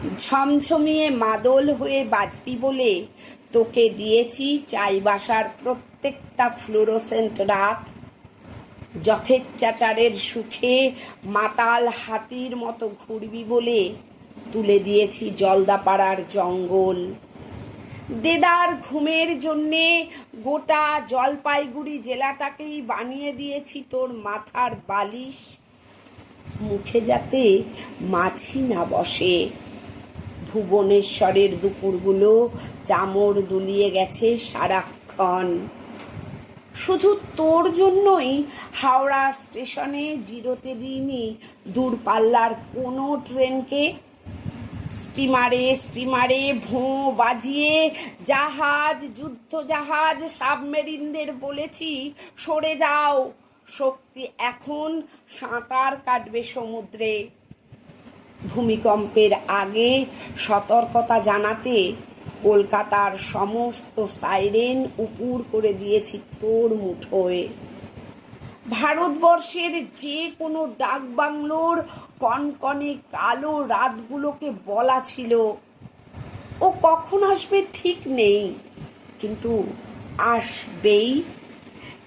ঝমঝমিয়ে মাদল হয়ে বাজবি বলে তোকে দিয়েছি চাইবাসার প্রত্যেকটা ফ্লোরোসেন্ট রাত। যথেচ্ছাচারের সুখে মাতাল হাতির মতো ঘুরবি বলে তুলে দিয়েছি জলদাপাড়ার জঙ্গল। দেদার ঘুমের জন্যে গোটা জলপাইগুড়ি জেলাটাকেই বানিয়ে দিয়েছি তোর মাথার বালিশ। মুখে যাতে মাছি না বসে। ভুবনেশ্বরের দুপুরগুলো চামর দুলিয়ে গেছে সারাক্ষণ। শুধু তোর জন্যই হাওড়া স্টেশনে জিরোতে দিইনি দূরপাল্লার কোনো ট্রেনকে। স্টিমারে স্টিমারে ভোঁ বাজিয়ে জাহাজ যুদ্ধ জাহাজ সাবমেরিনদের বলেছি, সরে যাও। শক্তি এখন সাঁতার কাটবে সমুদ্রে। ভূমিকম্পের আগে সতর্কতা জানাতে কলকাতার সমস্ত সাইরেন উপুর করে দিয়েছি তোর মুঠোয় ভারতবর্ষের যে কোনো ডাকবাংলোর কনকনে কালো রাতগুলোকে বলা ছিল, ও কখন আসবে ঠিক নেই, কিন্তু আসবেই।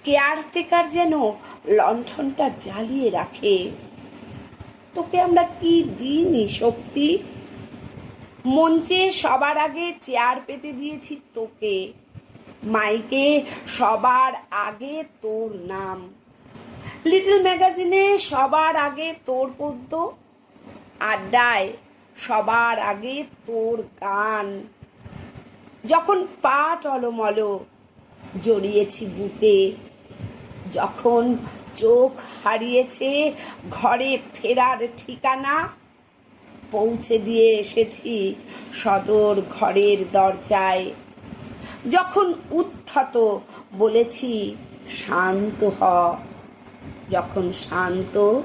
কেয়ারটেকার যেন লণ্ঠনটা জ্বালিয়ে রাখে। তোকে আমরা কি দিইনি শক্তি মঞ্চে সবার আগে চেয়ার পেতে দিয়েছি তোকে। মাইকে সবার আগে তোর নাম। লিটল ম্যাগাজিনে সবার আগে তোর পদ্য। আড্ডায় সবার আগে তোর গান। যখন পা টলমল, জড়িয়েছি বুকে। যখন চোখ হারিয়েছে, ঘরে ফেরার ঠিকানা পৌঁছে দিয়ে এসেছি সদর ঘরের দরজায়। যখন উত্থত বলেছি, শান্ত হ। যখন শান্ত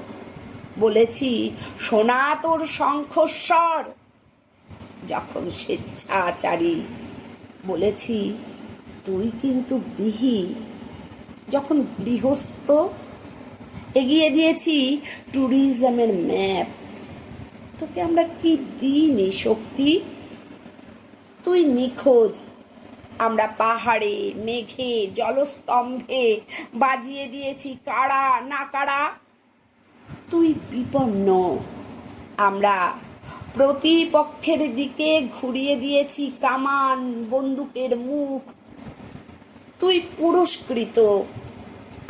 বলেছি শোনা তোর শঙ্খস্বর। যখন স্বেচ্ছাচারী বলেছি, তুই কিন্তু গৃহী। যখন গৃহস্থ এগিয়ে দিয়েছি ট্যুরিজমের ম্যাপ তোকে আমরা কি দিইনি শক্তি? তুই নিখোঁজ। আমরা পাহাড়ে, মেঘে, জলস্তম্ভে বাজিয়ে দিয়েছি কাড়া না কাড়া তুই বিপন্ন। আমরা প্রতিপক্ষের দিকে ঘুরিয়ে দিয়েছি কামান বন্দুকের মুখ। তুই পুরস্কৃত।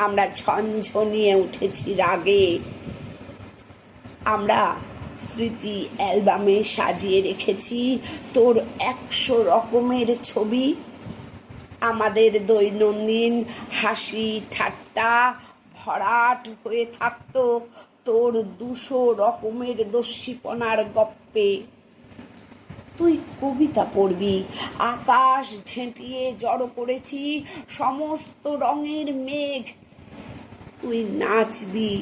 আমরা ঝনঝনিয়ে উঠেছি রাগে। আমরা স্মৃতি অ্যালবামে সাজিয়ে রেখেছি। তোর একশো রকমের ছবি। আমাদের দৈনন্দিন হাসি ঠাট্টা ভরাট হয়ে থাকতো তোর দুশো রকমের দস্যিপনার গপ্পে। তুই কবিতা পড়বি, আকাশ ঝেঁটিয়ে জড়ো করেছি, সমস্ত রঙের মেঘ তুই নাচবি।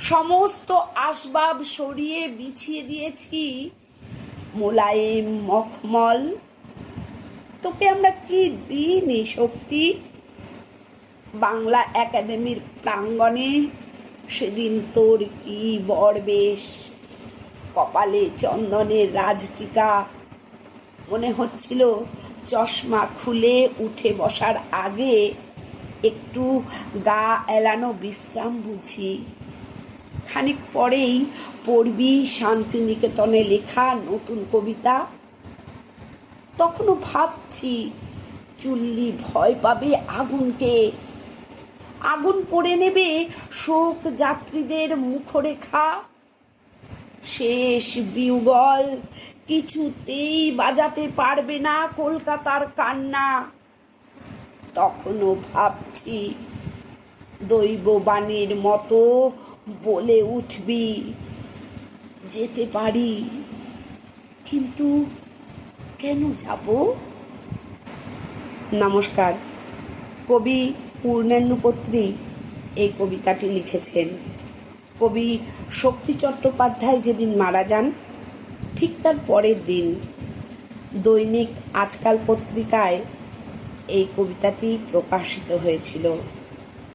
সমস্ত আসবাব সরিয়ে বিছিয়ে দিয়েছি মোলায়েম মখমল। তোকে আমরা কি দিইনি শক্তি? বাংলা একাডেমির প্রাঙ্গণে সেদিন তোর কি বরবেশ? কপালে চন্দনের রাজটিকা। মনে হচ্ছিল চশমা খুলে উঠে বসার আগে একটু গা এলানো বিশ্রাম বুঝি। খানিক পরেই পড়বি শান্তিনিকেতনে লেখা নতুন কবিতা। তখনও ভাবছি, চুল্লি ভয় পাবে আগুনকে। আগুন পড়ে নেবে শোক যাত্রীদের মুখরেখা। শেষ বিউগল, কিছুতেই বাজাতে পারবে না কলকাতার কান্না। তখনও ভাবছি, দৈববাণীর মতো বলে উঠবি, যেতে পারি। কিন্তু কেন যাব? নমস্কার। কবি পূর্ণেন্দু পত্রী এই কবিতাটি লিখেছেন। কবি শক্তি চট্টোপাধ্যায় যেদিন মারা যান, ঠিক তার পরের দিন দৈনিক আজকাল পত্রিকায় এই কবিতাটি প্রকাশিত হয়েছিল।